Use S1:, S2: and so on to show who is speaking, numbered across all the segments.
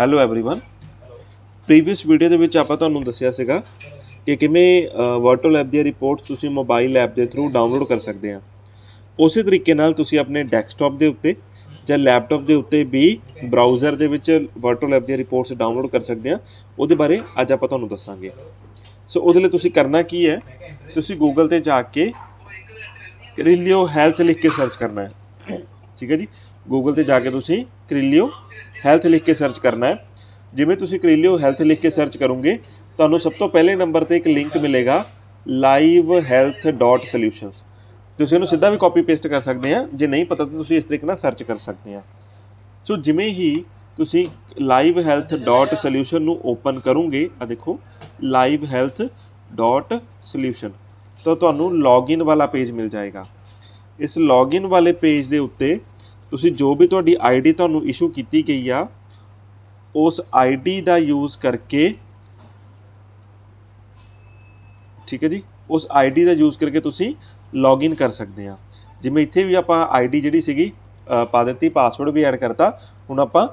S1: Hello everyone previous video ਦੇ ਵਿੱਚ ਆਪਾਂ ਤੁਹਾਨੂੰ ਦੱਸਿਆ ਸੀਗਾ ਕਿ ਕਿਵੇਂ ਵਰਟਲ ਐਪ ਦੀਆਂ ਰਿਪੋਰਟਸ ਤੁਸੀਂ ਮੋਬਾਈਲ ਐਪ ਦੇ ਥਰੂ ਡਾਊਨਲੋਡ ਕਰ ਸਕਦੇ ਆ ਉਸੇ ਤਰੀਕੇ ਨਾਲ ਤੁਸੀਂ ਆਪਣੇ ਡੈਸਕਟਾਪ ਦੇ ਉੱਤੇ ਜਾਂ ਲੈਪਟਾਪ ਦੇ ਉੱਤੇ ਵੀ ਬਰਾਊਜ਼ਰ ਦੇ ਵਿੱਚ ਵਰਟਲ ਐਪ ਦੀਆਂ ਰਿਪੋਰਟਸ ਡਾਊਨਲੋਡ ਕਰ ਸਕਦੇ ਆ ਉਹਦੇ ਬਾਰੇ ਅੱਜ ਆਪਾਂ ਤੁਹਾਨੂੰ ਦੱਸਾਂਗੇ ਸੋ ਉਹਦੇ ਲਈ ਤੁਸੀਂ ਕਰਨਾ ਕੀ ਹੈ ਤੁਸੀਂ ਗੂਗਲ ਤੇ ਜਾ ਕੇ ਕ੍ਰਿਲੀਓ ਹੈਲਥ ਲਿਖ ਕੇ ਸਰਚ ਕਰਨਾ ਹੈ ਠੀਕ ਹੈ ਜੀ ਗੂਗਲ ਤੇ ਜਾ ਕੇ ਤੁਸੀਂ ਕ੍ਰਿਲੀਓ ਹੈਲਥ ਲਿਖ ਕੇ ਸਰਚ ਕਰਨਾ ਹੈ। ਜਿਵੇਂ ਤੁਸੀਂ ਕ੍ਰਿਲੀਓ ਹੈਲਥ ਲਿਖ ਕੇ ਸਰਚ ਕਰੋਗੇ, ਤੁਹਾਨੂੰ ਸਭ ਤੋਂ ਪਹਿਲੇ ਨੰਬਰ ਤੇ ਇੱਕ ਲਿੰਕ ਮਿਲੇਗਾ livehealth.solutions ਤੁਸੀਂ ਇਹਨੂੰ ਸਿੱਧਾ ਵੀ ਕਾਪੀ ਪੇਸਟ ਕਰ ਸਕਦੇ ਆ ਜੇ ਨਹੀਂ ਪਤਾ ਤਾਂ ਤੁਸੀਂ ਇਸ ਤਰੀਕੇ ਨਾਲ ਸਰਚ ਕਰ ਸਕਦੇ ਆ ਸੋ ਜਿਵੇਂ ਹੀ ਤੁਸੀਂ livehealth.solution ਨੂੰ ਓਪਨ ਕਰੋਗੇ ਆ ਦੇਖੋ livehealth.solution ਤਾਂ ਤੁਹਾਨੂੰ ਲੌਗਇਨ ਵਾਲਾ ਪੇਜ ਮਿਲ ਜਾਏਗਾ। ਇਸ ਲੌਗਇਨ ਵਾਲੇ ਪੇਜ ਦੇ ਉੱਤੇ ਤੁਸੀਂ ਜੋ ਵੀ ਤੁਹਾਡੀ ਆਈਡੀ ਤੁਹਾਨੂੰ ਇਸ਼ੂ ਕੀਤੀ ਗਈ ਆ, ਉਸ ਆਈਡੀ ਦਾ ਯੂਜ਼ ਕਰਕੇ, ਠੀਕ ਹੈ ਜੀ, ਉਸ ਆਈਡੀ ਦਾ ਯੂਜ਼ ਕਰਕੇ ਤੁਸੀਂ ਲੌਗਇਨ ਕਰ ਸਕਦੇ ਆ। ਜਿਵੇਂ ਇੱਥੇ ਵੀ ਆਪਾਂ ਆਈਡੀ ਜਿਹੜੀ ਸੀਗੀ ਪਾ ਦਿੱਤੀ ਪਾਸਵਰਡ ਵੀ ਐਡ ਕਰਤਾ, ਹੁਣ ਆਪਾਂ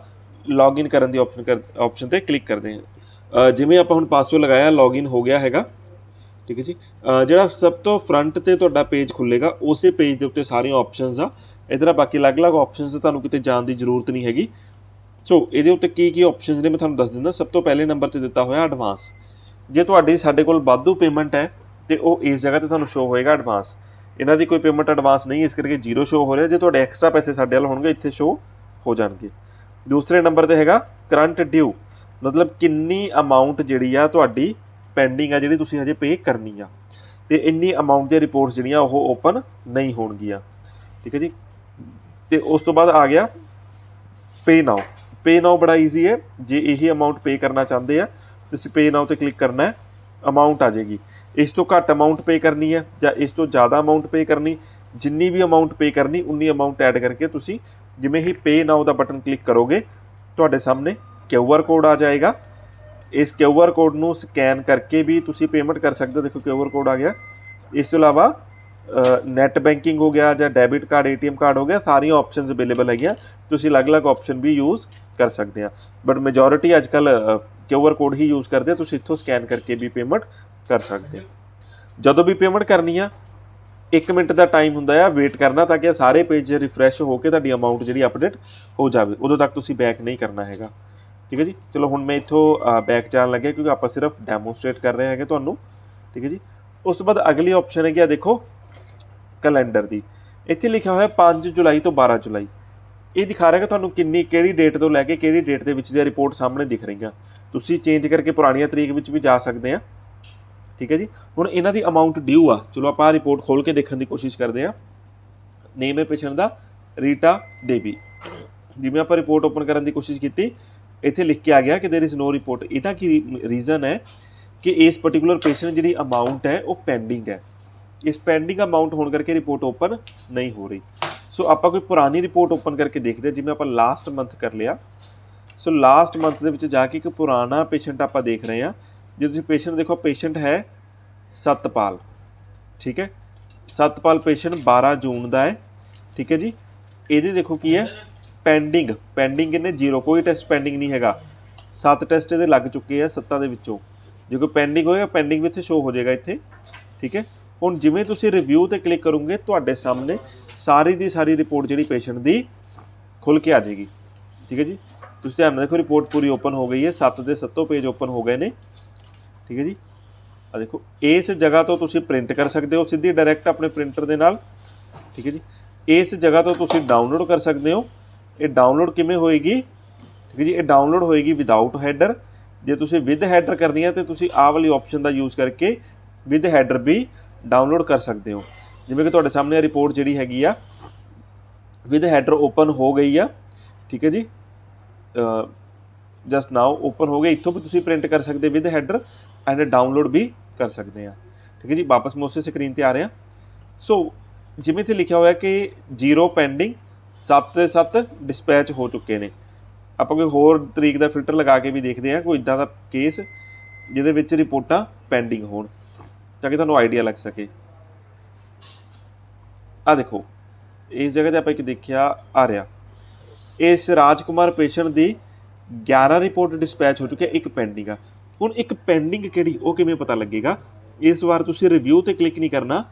S1: ਲੌਗਇਨ ਕਰਨ ਦੀ ਆਪਸ਼ਨ ਕਰ ਆਪਸ਼ਨ ਤੇ ਕਲਿੱਕ ਕਰਦੇ ਹਾਂ ਜਿਵੇਂ ਆਪਾਂ ਹੁਣ ਪਾਸਵਰਡ ਲਗਾਇਆ ਲੌਗਇਨ ਹੋ ਗਿਆ ਹੈਗਾ, ਠੀਕ ਹੈ ਜੀ। ਜਿਹੜਾ ਸਭ ਤੋਂ ਫਰੰਟ ਤੇ ਤੁਹਾਡਾ ਪੇਜ ਖੁੱਲੇਗਾ, ਉਸੇ ਪੇਜ ਦੇ ਉੱਤੇ ਸਾਰੀਆਂ ਆਪਸ਼ਨਸ ਆ। ਇਧਰ ਬਾਕੀ ਅਲੱਗ-ਅਲੱਗ ਆਪਸ਼ਨਸ ਤੁਹਾਨੂੰ ਕਿਤੇ ਜਾਣ ਦੀ ਜ਼ਰੂਰਤ ਨਹੀਂ ਹੈਗੀ। ਸੋ ਇਹਦੇ ਉੱਤੇ ਕੀ ਕੀ ਆਪਸ਼ਨਸ ਨੇ ਮੈਂ ਤੁਹਾਨੂੰ ਦੱਸ ਦਿੰਦਾ। ਸਭ ਤੋਂ ਪਹਿਲੇ ਨੰਬਰ ਤੇ ਦਿੱਤਾ ਹੋਇਆ ਐਡਵਾਂਸ ਜੇ ਤੁਹਾਡੀ ਸਾਡੇ ਕੋਲ ਵਾਧੂ ਪੇਮੈਂਟ ਹੈ, ਤੇ ਉਹ ਇਸ ਜਗ੍ਹਾ ਤੇ ਤੁਹਾਨੂੰ ਸ਼ੋ ਹੋਏਗਾ ਐਡਵਾਂਸ ਇਹਨਾਂ ਦੀ ਕੋਈ ਪੇਮੈਂਟ ਐਡਵਾਂਸ ਨਹੀਂ, ਇਸ ਕਰਕੇ ਜ਼ੀਰੋ ਸ਼ੋ ਹੋ ਰਿਹਾ। ਜੇ ਤੁਹਾਡੇ ਐਕਸਟਰਾ ਪੈਸੇ ਸਾਡੇ ਵੱਲ ਹੋਣਗੇ, ਇੱਥੇ ਸ਼ੋ ਹੋ ਜਾਣਗੇ। ਦੂਸਰੇ ਨੰਬਰ ਤੇ ਹੈਗਾ, ਕਰੰਟ ਡਿਊ ਮਤਲਬ ਕਿੰਨੀ ਅਮਾਉਂਟ ਜਿਹੜੀ ਆ ਤੁਹਾਡੀ ਪੈਂਡਿੰਗ ਆ, ਜਿਹੜੀ ਤੁਸੀਂ ਹਜੇ ਪੇ ਕਰਨੀ ਆ। ਤੇ ਇੰਨੀ ਅਮਾਉਂਟ ਦੀਆਂ ਰਿਪੋਰਟਸ ਜਿਹੜੀਆਂ, ਉਹ ਓਪਨ ਨਹੀਂ ਹੋਣਗੀਆਂ। ਠੀਕ ਹੈ ਜੀ? ਤੇ ਉਸ ਤੋਂ ਬਾਅਦ ਆ ਗਿਆ ਪੇ ਨਾਓ ਪੇ ਨਾਓ ਬੜਾ ਈਜ਼ੀ ਹੈ। ਜੇ ਇਹੀ ਅਮਾਉਂਟ ਪੇ ਕਰਨਾ ਚਾਹੁੰਦੇ ਆ, ਤੁਸੀਂ ਪੇ ਨਾਓ ਤੇ ਕਲਿੱਕ ਕਰਨਾ ਹੈ ਅਮਾਉਂਟ ਆ ਜਾਏਗੀ। ਇਸ ਤੋਂ ਘੱਟ ਅਮਾਉਂਟ ਪੇ ਕਰਨੀ ਹੈ ਜਾਂ ਇਸ ਤੋਂ ਜ਼ਿਆਦਾ ਅਮਾਉਂਟ ਪੇ ਕਰਨੀ, ਜਿੰਨੀ ਵੀ ਅਮਾਉਂਟ ਪੇ ਕਰਨੀ, ਉਨੀ ਅਮਾਉਂਟ ਐਡ ਕਰਕੇ ਤੁਸੀਂ ਜਿਵੇਂ ਹੀ ਪੇ ਨਾਓ ਦਾ ਬਟਨ ਕਲਿੱਕ ਕਰੋਗੇ, ਤੁਹਾਡੇ ਸਾਹਮਣੇ ਕਿਊ ਆਰ ਕੋਡ ਆ ਜਾਏਗਾ। ਇਸ ਕਿਊ ਆਰ ਕੋਡ ਨੂੰ ਸਕੈਨ ਕਰਕੇ ਵੀ ਤੁਸੀਂ ਪੇਮੈਂਟ ਕਰ ਸਕਦੇ ਹੋ। ਦੇਖੋ ਕਿਊ ਆਰ ਕੋਡ ਆ ਗਿਆ। ਇਸ ਤੋਂ ਇਲਾਵਾ ਨੈਟ ਬੈਂਕਿੰਗ ਹੋ ਗਿਆ ਜਾਂ ਡੈਬਿਟ ਕਾਰਡ ਏਟੀਐਮ ਕਾਰਡ ਹੋ ਗਿਆ, ਸਾਰੀਆਂ ਆਪਸ਼ਨਸ ਅਵੇਲੇਬਲ ਹੈਗੀਆਂ। ਤੁਸੀਂ ਅਲੱਗ-ਅਲੱਗ ਆਪਸ਼ਨ ਵੀ ਯੂਜ਼ ਕਰ ਸਕਦੇ ਆ। ਬਟ ਮੈਜੋਰਿਟੀ ਅੱਜਕੱਲ ਕਿਊ ਆਰ ਕੋਡ ਹੀ ਯੂਜ਼ ਕਰਦੇ ਤੁਸੀਂ ਇੱਥੋਂ ਸਕੈਨ ਕਰਕੇ ਵੀ ਪੇਮੈਂਟ ਕਰ ਸਕਦੇ ਹੋ ਜਦੋਂ ਵੀ ਪੇਮੈਂਟ ਕਰਨੀ ਆ 1 ਮਿੰਟ ਦਾ ਟਾਈਮ ਹੁੰਦਾ ਆ ਵੇਟ ਕਰਨਾ ਤਾਂ ਕਿ ਸਾਰੇ ਪੇਜ ਰਿਫਰੈਸ਼ ਹੋ ਕੇ ਤੁਹਾਡੀ ਅਮਾਉਂਟ ਜਿਹੜੀ ਅਪਡੇਟ ਹੋ ਜਾਵੇ। ਉਦੋਂ ਤੱਕ ਤੁਸੀਂ ਬੈਕ ਨਹੀਂ ਕਰਨਾ ਹੈਗਾ। ਠੀਕ ਹੈ ਜੀ? ਚਲੋ, ਹੁਣ ਮੈਂ ਇੱਥੋਂ ਬੈਕ ਜਾਣ ਲੱਗਿਆ ਕਿਉਂਕਿ ਆਪਾਂ ਸਿਰਫ ਡੈਮੋਸਟ੍ਰੇਟ ਕਰ ਰਹੇ ਹੈਗੇ ਤੁਹਾਨੂੰ। ਠੀਕ ਹੈ ਜੀ? ਉਸ ਤੋਂ ਬਾਅਦ ਅਗਲੀ ਆਪਸ਼ਨ ਹੈਗੀ ਆ, ਦੇਖੋ ਕੈਲੰਡਰ ਦੀ ਇੱਥੇ ਲਿਖਿਆ ਹੋਇਆ 5 ਜੁਲਾਈ ਤੋਂ 12 ਜੁਲਾਈ ਇਹ ਦਿਖਾ ਰਿਹਾ ਕਿ ਤੁਹਾਨੂੰ ਕਿੰਨੀ ਕਿਹੜੀ ਡੇਟ ਤੋਂ ਲੈ ਕੇ ਕਿਹੜੀ ਡੇਟ ਦੇ ਵਿੱਚ ਦੀ ਰਿਪੋਰਟ ਸਾਹਮਣੇ ਦਿਖ ਰਹੀਆਂ ਤੁਸੀਂ ਚੇਂਜ ਕਰਕੇ ਪੁਰਾਣੀਆਂ ਤਰੀਕ ਵਿੱਚ ਵੀ ਜਾ ਸਕਦੇ ਆ ਠੀਕ ਹੈ ਜੀ ਹੁਣ ਇਹਨਾਂ ਦੀ ਅਮਾਉਂਟ ਡਿਊ ਆ ਚਲੋ ਆਪਾਂ ਆਹ ਰਿਪੋਰਟ ਖੋਲ ਕੇ ਦੇਖਣ ਦੀ ਕੋਸ਼ਿਸ਼ ਕਰਦੇ ਆ ਨੇਮ ਹੈ ਪੇਸ਼ੈਂਟ ਦਾ ਰੀਟਾ ਦੇਵੀ ਜਿਵੇਂ ਆਪਾਂ ਰਿਪੋਰਟ ਓਪਨ ਕਰਨ ਦੀ ਕੋਸ਼ਿਸ਼ ਕੀਤੀ ਇੱਥੇ ਲਿਖ ਕੇ ਆ ਗਿਆ ਕਿ देयर इज नो ਰਿਪੋਰਟ ਇਹਦਾ ਕੀ ਰੀਜ਼ਨ ਹੈ ਕਿ ਇਸ ਪਾਰਟਿਕੂਲਰ ਪੇਸ਼ੈਂਟ ਜਿਹੜੀ ਅਮਾਉਂਟ ਹੈ ਉਹ ਪੈਂਡਿੰਗ ਹੈ ਇਸ ਪੈਂਡਿੰਗ ਅਮਾਉਂਟ ਹੋਣ ਕਰਕੇ ਰਿਪੋਰਟ ਓਪਨ ਨਹੀਂ ਹੋ ਰਹੀ। ਸੋ ਆਪਾਂ ਕੋਈ ਪੁਰਾਣੀ ਰਿਪੋਰਟ ਓਪਨ ਕਰਕੇ ਦੇਖਦੇ ਜਿਵੇਂ ਆਪਾਂ ਲਾਸਟ ਮੰਥ ਕਰ ਲਿਆ। ਸੋ ਲਾਸਟ ਮੰਥ ਦੇ ਵਿੱਚ ਜਾ ਕੇ ਇੱਕ ਪੁਰਾਣਾ ਪੇਸ਼ੈਂਟ ਆਪਾਂ ਦੇਖ ਰਹੇ ਹਾਂ। ਜੇ ਤੁਸੀਂ ਪੇਸ਼ੈਂਟ ਦੇਖੋ ਪੇਸ਼ੈਂਟ ਹੈ ਸਤਪਾਲ। ਠੀਕ ਹੈ? ਸਤਪਾਲ ਪੇਸ਼ੈਂਟ 12 ਜੂਨ ਦਾ ਹੈ। ਠੀਕ ਹੈ ਜੀ? ਇਹਦੇ ਦੇਖੋ ਕੀ ਹੈ? ਪੈਂਡਿੰਗ ਪੈਂਡਿੰਗ ਇਹਨੇ ਜ਼ੀਰੋ ਕੋਈ ਟੈਸਟ ਪੈਂਡਿੰਗ ਨਹੀਂ ਹੈਗਾ। ਸੱਤ ਟੈਸਟ ਇਹਦੇ ਲੱਗ ਚੁੱਕੇ ਆ ਸੱਤਾਂ ਦੇ ਵਿੱਚੋਂ। ਜੇ ਕੋਈ ਪੈਂਡਿੰਗ ਹੋਏਗਾ ਪੈਂਡਿੰਗ ਵੀ ਇੱਥੇ ਸ਼ੋ ਹੋ ਜਾਏਗਾ ਇੱਥੇ। ਠੀਕ ਹੈ? ਹੁਣ ਜਿਵੇਂ ਤੁਸੀਂ ਰਿਵਿਊ ਤੇ ਕਲਿੱਕ ਕਰੋਗੇ, ਤੁਹਾਡੇ ਸਾਹਮਣੇ ਸਾਰੀ ਦੀ ਸਾਰੀ ਰਿਪੋਰਟ ਜਿਹੜੀ ਪੇਸ਼ੈਂਟ ਦੀ ਖੁੱਲ ਕੇ ਆ ਜਾਏਗੀ। ਠੀਕ ਹੈ ਜੀ? ਤੁਸੀਂ ਧਿਆਨ ਨਾਲ ਦੇਖੋ ਰਿਪੋਰਟ ਪੂਰੀ ਓਪਨ ਹੋ ਗਈ ਹੈ। 7 ਦੇ 7 ਪੇਜ ਓਪਨ ਹੋ ਗਏ ਨੇ। ਠੀਕ ਹੈ ਜੀ? ਆ ਦੇਖੋ, ਇਸ ਜਗ੍ਹਾ ਤੋਂ ਤੁਸੀਂ ਪ੍ਰਿੰਟ ਕਰ ਸਕਦੇ ਹੋ। ਸਿੱਧੀ ਡਾਇਰੈਕਟ ਆਪਣੇ ਪ੍ਰਿੰਟਰ ਦੇ ਨਾਲ। ਠੀਕ ਹੈ ਜੀ? ਇਸ ਜਗ੍ਹਾ ਤੋਂ ਤੁਸੀਂ ਡਾਊਨਲੋਡ ਕਰ ਸਕਦੇ ਹੋ। ਇਹ ਡਾਊਨਲੋਡ ਕਿਵੇਂ ਹੋਏਗੀ? ਠੀਕ ਹੈ ਜੀ? ਇਹ ਡਾਊਨਲੋਡ ਹੋਏਗੀ ਵਿਦਆਊਟ ਹੈਡਰ ਜੇ ਤੁਸੀਂ ਵਿਦ ਹੈਡਰ ਕਰਨੀ ਹੈ, ਤੇ ਤੁਸੀਂ ਆਹ ਵਾਲੀ ਆਪਸ਼ਨ ਦਾ ਯੂਜ਼ ਕਰਕੇ ਵਿਦ ਹੈਡਰ ਵੀ ਡਾਊਨਲੋਡ ਕਰ ਸਕਦੇ ਹੋ। ਜਿਵੇਂ ਕਿ ਤੁਹਾਡੇ ਸਾਹਮਣੇ ਰਿਪੋਰਟ ਜਿਹੜੀ ਹੈਗੀ ਆ ਵਿਦ ਹੈਡਰ ਓਪਨ ਹੋ ਗਈ ਆ। ਠੀਕ ਹੈ ਜੀ? ਜਸਟ ਨਾਓ ਓਪਨ ਹੋ ਗਿਆ ਇੱਥੋਂ ਵੀ ਤੁਸੀਂ ਪ੍ਰਿੰਟ ਕਰ ਸਕਦੇ ਵਿਦ ਹੈਡਰ ਐਂਡ ਡਾਊਨਲੋਡ ਵੀ ਕਰ ਸਕਦੇ ਆ। ਠੀਕ ਹੈ ਜੀ? ਵਾਪਸ ਮੈਂ ਉਸੇ ਸਕਰੀਨ ਤੇ ਆ ਰਿਹਾ। ਸੋ ਜਿਵੇਂ ਤੇ ਲਿਖਿਆ ਹੋਇਆ ਕਿ ਜ਼ੀਰੋ ਪੈਂਡਿੰਗ 7 ਦੇ 7 ਡਿਸਪੈਚ ਹੋ ਚੁੱਕੇ ਨੇ। ਆਪਾਂ ਕੋਈ ਹੋਰ ਤਰੀਕ ਦਾ ਫਿਲਟਰ ਲਗਾ ਕੇ ਵੀ ਦੇਖਦੇ ਹਾਂ ਕੋਈ ਇਦਾਂ ਦਾ ਕੇਸ ਜਿਹਦੇ ਵਿੱਚ ਰਿਪੋਰਟਾਂ ਪੈਂਡਿੰਗ ਹੋਣ। ਤਾਂ ਕਿ ਤੁਹਾਨੂੰ ਆਈਡੀਆ ਲੱਗ ਸਕੇ। ਆ ਦੇਖੋ, ਇਸ ਜਗ੍ਹਾ ਤੇ ਆਪਾਂ ਇੱਕ ਦੇਖਿਆ, ਆ ਰਿਹਾ। ਇਸ ਰਾਜਕੁਮਾਰ ਪੇਸ਼ੈਂਟ ਦੀ 11 ਰਿਪੋਰਟ ਡਿਸਪੈਚ ਹੋ ਚੁੱਕੀ ਹੈ, ਇੱਕ ਪੈਂਡਿੰਗ ਆ। ਹੁਣ ਇੱਕ ਪੈਂਡਿੰਗ ਕਿਹੜੀ, ਉਹ ਕਿਵੇਂ ਪਤਾ ਲੱਗੇਗਾ? ਇਸ ਵਾਰ ਤੁਸੀਂ ਰਿਵਿਊ ਤੇ ਕਲਿੱਕ ਨਹੀਂ ਕਰਨਾ।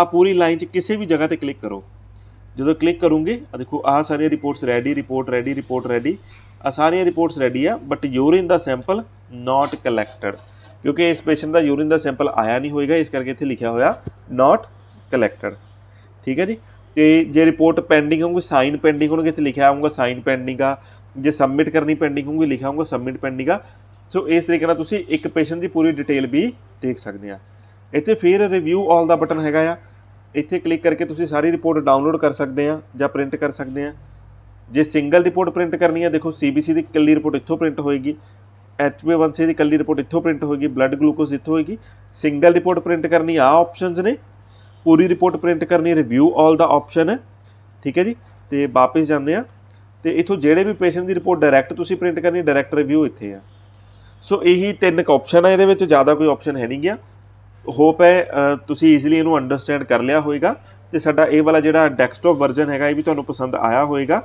S1: ਆ ਪੂਰੀ ਲਾਈਨ 'ਚ ਕਿਸੇ ਵੀ ਜਗ੍ਹਾ ਤੇ ਕਲਿੱਕ ਕਰੋ। ਜਦੋਂ ਕਲਿੱਕ ਕਰੋਗੇ ਆ ਦੇਖੋ, ਆਹ ਸਾਰੀਆਂ reports ready report ready report ready ਆ ਸਾਰੀਆਂ ਰਿਪੋਰਟਸ ਰੈਡੀ ਆ ਬਟ ਯੂਰਿਨ ਦਾ ਸੈਂਪਲ ਨਾਟ ਕਲੈਕਟਡ ਕਿਉਂਕਿ ਇਸ ਪੇਸ਼ੈਂਟ ਦਾ ਯੂਰਿਨ ਦਾ ਸੈਂਪਲ ਆਇਆ ਨਹੀਂ ਹੋਏਗਾ, ਇਸ ਕਰਕੇ ਇੱਥੇ ਲਿਖਿਆ ਹੋਇਆ ਨਾਟ ਕਲੈਕਟਡ ਠੀਕ ਹੈ ਜੀ? ਤੇ ਜੇ ਰਿਪੋਰਟ ਪੈਂਡਿੰਗ ਹੋਊਗੀ ਸਾਈਨ ਪੈਂਡਿੰਗ ਹੋਣਗੇ, ਇੱਥੇ ਲਿਖਿਆ ਆਊਗਾ ਸਾਈਨ ਪੈਂਡਿੰਗ ਆ। ਜੇ ਸਬਮਿਟ ਕਰਨੀ ਪੈਂਡਿੰਗ ਹੋਊਗੀ, ਲਿਖਿਆ ਹੋਊਗਾ ਸਬਮਿਟ ਪੈਂਡਿੰਗ ਆ। ਸੋ ਇਸ ਤਰੀਕੇ ਨਾਲ ਤੁਸੀਂ ਇੱਕ ਪੇਸ਼ੈਂਟ ਦੀ ਪੂਰੀ ਡਿਟੇਲ ਵੀ ਦੇਖ ਸਕਦੇ ਆ। ਇੱਥੇ ਫਿਰ ਰਿਵਿਊ ਆਲ ਦਾ ਬਟਨ ਹੈਗਾ ਆ। ਇੱਥੇ ਕਲਿੱਕ ਕਰਕੇ ਤੁਸੀਂ ਸਾਰੀ ਰਿਪੋਰਟ ਡਾਊਨਲੋਡ ਕਰ ਸਕਦੇ ਆ ਜਾਂ ਪ੍ਰਿੰਟ ਕਰ ਸਕਦੇ ਆ। ਜੇ ਸਿੰਗਲ ਰਿਪੋਰਟ ਪ੍ਰਿੰਟ ਕਰਨੀ ਹੈ ਦੇਖੋ ਸੀਬੀਸੀ ਦੀ ਇਕੱਲੀ ਰਿਪੋਰਟ ਇੱਥੋਂ ਪ੍ਰਿੰਟ ਹੋਏਗੀ। HbA1c ਦੀ ਇਕੱਲੀ ਰਿਪੋਰਟ ਇੱਥੋਂ ਪ੍ਰਿੰਟ ਹੋਏਗੀ ਬਲੱਡ ਗਲੂਕੋਜ਼ ਇੱਥੋਂ ਹੋਏਗੀ। ਸਿੰਗਲ ਰਿਪੋਰਟ ਪ੍ਰਿੰਟ ਕਰਨੀ ਆ ਆਪਸ਼ਨਸ ਨੇ। ਪੂਰੀ ਰਿਪੋਰਟ ਪ੍ਰਿੰਟ ਕਰਨੀ ਰਿਵਿਊ ਆਲ ਦਾ ਆਪਸ਼ਨ ਹੈ। ਠੀਕ ਹੈ ਜੀ? ਤੇ ਵਾਪਸ ਜਾਂਦੇ ਆ ਤੇ ਇਥੋਂ ਜਿਹੜੇ ਵੀ ਪੇਸ਼ੈਂਟ ਦੀ ਰਿਪੋਰਟ ਡਾਇਰੈਕਟ ਤੁਸੀਂ ਪ੍ਰਿੰਟ ਕਰਨੀ ਡਾਇਰੈਕਟ ਰਿਵਿਊ ਇੱਥੇ ਆ। ਸੋ ਇਹੀ ਤਿੰਨ ਕ ਆਪਸ਼ਨ ਆ ਇਹਦੇ ਵਿੱਚ, ਜ਼ਿਆਦਾ ਕੋਈ ਆਪਸ਼ਨ ਹੈ ਨਹੀਂ ਗਿਆ। ਹੋਪ ਹੈ ਤੁਸੀਂ ਈਜ਼ੀਲੀ ਇਹਨੂੰ ਅੰਡਰਸਟੈਂਡ ਕਰ ਲਿਆ ਹੋਵੇਗਾ ਤੇ ਸਾਡਾ ਇਹ ਵਾਲਾ ਜਿਹੜਾ ਡੈਸਕਟਾਪ ਵਰਜ਼ਨ ਹੈਗਾ, ਇਹ ਵੀ ਤੁਹਾਨੂੰ ਪਸੰਦ ਆਇਆ ਹੋਵੇਗਾ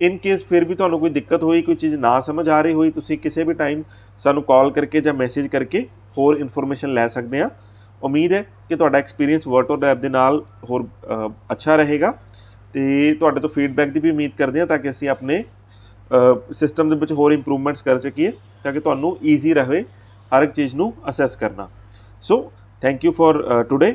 S1: ਇਨ ਕੇਸ ਫਿਰ ਵੀ ਤੁਹਾਨੂੰ ਕੋਈ ਦਿੱਕਤ ਹੋਈ, ਕੋਈ ਚੀਜ਼ ਨਾ ਸਮਝ ਆ ਰਹੀ ਹੋਈ, ਤੁਸੀਂ ਕਿਸੇ ਵੀ ਟਾਈਮ ਸਾਨੂੰ ਕਾਲ ਕਰਕੇ ਜਾਂ ਮੈਸੇਜ ਕਰਕੇ ਹੋਰ ਇਨਫੋਰਮੇਸ਼ਨ ਲੈ ਸਕਦੇ ਆ ਉਮੀਦ ਹੈ ਕਿ ਤੁਹਾਡਾ ਐਕਸਪੀਰੀਅੰਸ ਵਰਟੋ ਐਪ ਦੇ ਨਾਲ ਹੋਰ ਅੱਛਾ ਰਹੇਗਾ ਤੇ ਤੁਹਾਡੇ ਤੋਂ ਫੀਡਬੈਕ ਦੀ ਵੀ ਉਮੀਦ ਕਰਦੇ ਹਾਂ ਤਾਂ ਕਿ ਅਸੀਂ ਆਪਣੇ ਸਿਸਟਮ ਦੇ ਵਿੱਚ ਹੋਰ ਇੰਪਰੂਵਮੈਂਟਸ ਕਰ ਸਕੀਏ ਤਾਂ ਕਿ ਤੁਹਾਨੂੰ ਈਜ਼ੀ ਰਹੇ ਹਰ ਇੱਕ ਚੀਜ਼ ਨੂੰ ਅਸੈਸ ਕਰਨਾ। So thank you for today